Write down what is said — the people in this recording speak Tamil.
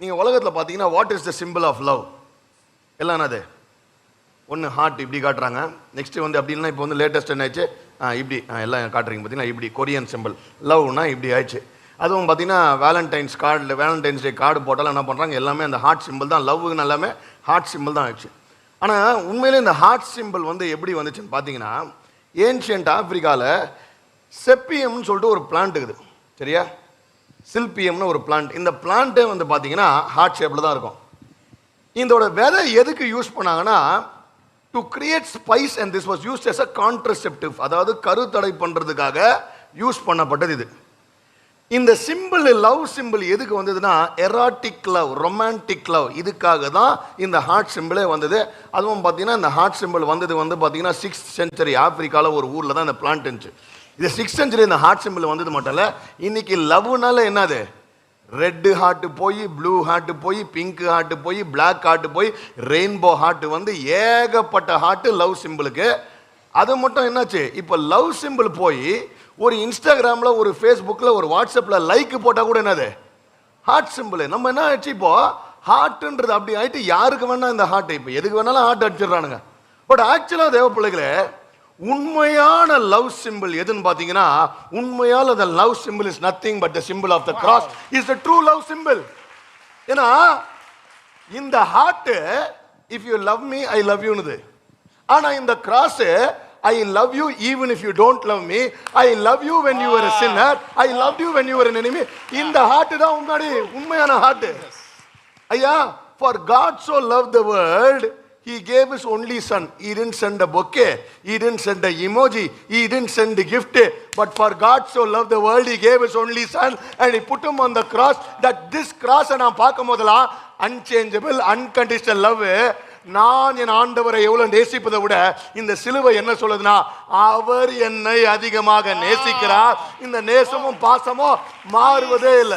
நீங்கள் உலகத்தில் பார்த்தீங்கன்னா what is the symbol of love எல்லாம் அது ஒன்று ஹார்ட் இப்படி காட்டுறாங்க. நெக்ஸ்ட் வந்து அப்படின்னா இப்போ வந்து லேட்டஸ்ட் என்ன ஆ, இப்படி எல்லாம் காட்டுறீங்க. பார்த்தீங்கன்னா இப்படி கொரியன் சிம்பிள் லவ்னா இப்படி ஆயிடுச்சு. அதுவும் பார்த்தீங்கன்னா வேலண்டைன்ஸ் கார்டில் வேலண்டைன்ஸ் டே கார்டு போட்டாலும் என்ன பண்ணுறாங்க எல்லாமே அந்த ஹார்ட் சிம்பிள் தான். லவ்வுன்னு எல்லாமே ஹார்ட் சிம்பிள் தான் ஆயிடுச்சு. ஆனால் உண்மையிலே இந்த ஹார்ட் சிம்பிள் வந்து எப்படி வந்துச்சுன்னு பார்த்தீங்கன்னா ஏன்ஷியன்ட் ஆப்பிரிக்காவில் செப்பியம்னு சொல்லிட்டு ஒரு பிளான்ட் இருக்குது. சரியா? சில்பியம்னு ஒரு பிளான்ட் இந்த பிளான்ட்டே வந்து பார்த்தீங்கன்னா ஹார்ட் ஷேப்பில் தான் இருக்கும். இதோட விதை எதுக்கு யூஸ் பண்ணாங்கன்னா to create spice and this was used as a contraceptive அதாவது கருத்தடை பண்ணுறதுக்காக யூஸ் பண்ணப்பட்டது இது. இந்த சிம்பிள் லவ் சிம்பிள் எதுக்கு வந்ததுன்னா எராட்டிக் லவ் ரொமான்டிக் லவ் இதுக்காக தான் இந்த ஹார்ட் சிம்பிளே வந்தது. அதுவும் பார்த்தீங்கன்னா இந்த ஹார்ட் சிம்பிள் வந்தது வந்து பார்த்தீங்கன்னா சிக்ஸ்த் செஞ்சுரி ஆப்பிரிக்காவில் ஒரு ஊரில் தான் இந்த பிளான்ட் இருந்துச்சு. இது சிக்ஸ் செஞ்சுரி இந்த ஹார்ட் சிம்பிள் வந்தது மட்டும் இல்லை இன்னைக்கு லவ்னால என்னது? ரெட்டு ஹார்ட்டு போய் ப்ளூ ஹார்ட்டு போய் பிங்க் ஹார்ட்டு போய் பிளாக் ஹார்ட்டு போய் ரெயின்போ ஹார்ட்டு வந்து ஏகப்பட்ட ஹார்ட்டு லவ் சிம்பிளுக்கு அது மட்டும் என்னாச்சு? இப்போ லவ் சிம்பிள் போய் ஒரு இன்ஸ்டாகிராமில் ஒரு ஃபேஸ்புக்கில் ஒரு வாட்ஸ்அப்பில் லைக் போட்டால் கூட என்னது? ஹார்ட் சிம்பிள் நம்ம என்ன ஆயிடுச்சு இப்போ? ஹார்ட்டுன்றது அப்படி ஆகிட்டு யாருக்கு வேணால் இந்த ஹார்ட் இப்போ எதுக்கு வேணாலும் ஹார்ட் அடிச்சிடுறானுங்க. பட் ஆக்சுவலாக தேவ பிள்ளைகளே உண்மையான லவ் சிம்பிள் எதுன்னு பார்த்தீங்கன்னா உண்மையான அந்த love symbol is nothing but the symbol of the cross is the true love symbol ஏன்னா இந்த heart if you love me I love யூனுது ஆனா இந்த cross I love you even if you don't love me I love you when you ஒரு sinner I love you when you ஒரு enemy. இந்த ஹார்ட் தான் உண்மையான உண்மையான ஹார்ட் ஐயா for God so loved the world he gave his only son he didn't send a bouquet he didn't send a emoji he didn't send a gift but for god so loved the world he gave his only son and he put him on the cross that this cross நான் பார்க்கும் போதெல்லாம் unchangeable unconditional love நான் என் ஆண்டவரை எவ்வளவு நேசிப்பதை விட இந்த சிலுவை என்ன சொல்லுதுன்னா அவர் என்னை அதிகமாக நேசிக்கிறார் இந்த நேசமும் பாசமும் மாறுவதே இல்லை